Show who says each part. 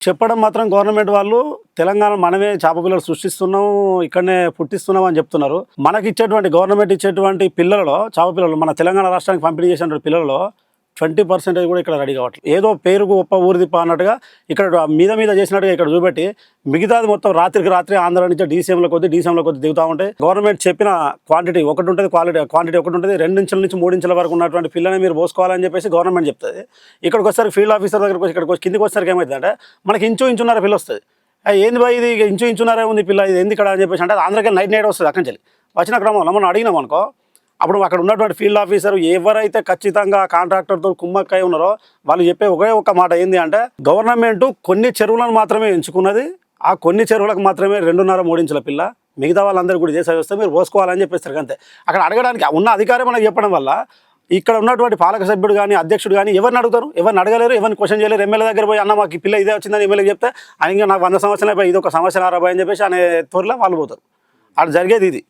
Speaker 1: చెప్పడం మాత్రం గవర్నమెంట్ వాళ్ళు తెలంగాణ మనమే చేప పిల్లలు సృష్టిస్తున్నాం ఇక్కడనే పుట్టిస్తున్నాం అని చెప్తున్నారు. మనకి ఇచ్చేటువంటి గవర్నమెంట్ ఇచ్చేటువంటి పిల్లలలో చేప పిల్లలు మన తెలంగాణ రాష్ట్రానికి పంపిణీ చేసినటువంటి పిల్లలలో ట్వంటీ పర్సెంటేజ్ కూడా ఇక్కడ రెడీ కావట్లేదు. ఏదో పేరుకు గొప్ప ఊరిదిప్ప అన్నట్టుగా ఇక్కడ మీద మీద చేసినట్టుగా ఇక్కడ చూపెట్టి మిగతాది మొత్తం రాత్రికి రాత్రి ఆంధ్ర నుంచి డీసీఎంల కొద్ది డీసీఎంల కొద్ది దిగుతూ ఉంటాయి. గవర్నమెంట్ చెప్పిన క్వాంటిటీ ఒకటి ఉంటుంది క్వాలిటీ క్వాంటిటీ ఒకటి ఉంటుంది. రెండు ఇంచుల నుంచి మూడు ఇంచుల వరకు ఉన్నటువంటి పిల్లని మీరు పోసుకోవాలని చెప్పేసి గవర్నమెంట్ చెప్తుంది. ఇక్కడికి వచ్చేసరికి ఫీల్డ్ ఆఫీసర్ దగ్గరకు వచ్చి ఇక్కడికి వచ్చి కిందికి వచ్చేసరికి ఏమవుతుందంటే మనకి ఇంచు ఇంచున్నర పిల్ల వస్తుంది. ఏంది బాయ్ ఇది? ఇంచు ఇంచున్నరే ఉంది పిల్ల? ఇది ఎందుకు ఇక్కడ? అని చెప్పేసి అంటే ఆంధ్రకి నైట్ నైట్ వస్తుంది అక్కడి నుంచి వచ్చిన క్రమంలో మనం అడిగినాం అనుకో అప్పుడు అక్కడ ఉన్నటువంటి ఫీల్డ్ ఆఫీసర్ ఎవరైతే ఖచ్చితంగా కాంట్రాక్టర్తో కుమ్మక్కై ఉన్నారో వాళ్ళు చెప్పే ఒకే ఒక మాట ఏంది అంటే గవర్నమెంట్ కొన్ని చెరువులను మాత్రమే ఎంచుకున్నది ఆ కొన్ని చెరువులకు మాత్రమే రెండున్నర మూడించుల పిల్ల మిగతా వాళ్ళందరూ కూడా చేసే వస్తే మీరు పోసుకోవాలని చెప్పేస్తారు అంతే. అక్కడ అడగడానికి ఉన్న అధికారం మనకు చెప్పడం వల్ల ఇక్కడ ఉన్నటువంటి పాలక సభ్యుడు కానీ అధ్యక్షుడు కానీ ఎవరిని అడుగుతారు? ఎవరిని అడగలేరు? ఎవరిని క్వశ్చన్ చేయలేరు? ఎమ్మెల్యే దగ్గర పోయి అన్న మాకు పిల్ల ఇదే వచ్చిందని ఎమ్మెల్యే చెప్తే ఆయన నాకు వంద సంవత్సరాలు ఇది ఒక సంవత్సరం అరవై అని చెప్పేసి అనే త్వరలో వాళ్ళు పోతారు. అక్కడ జరిగేది ఇది.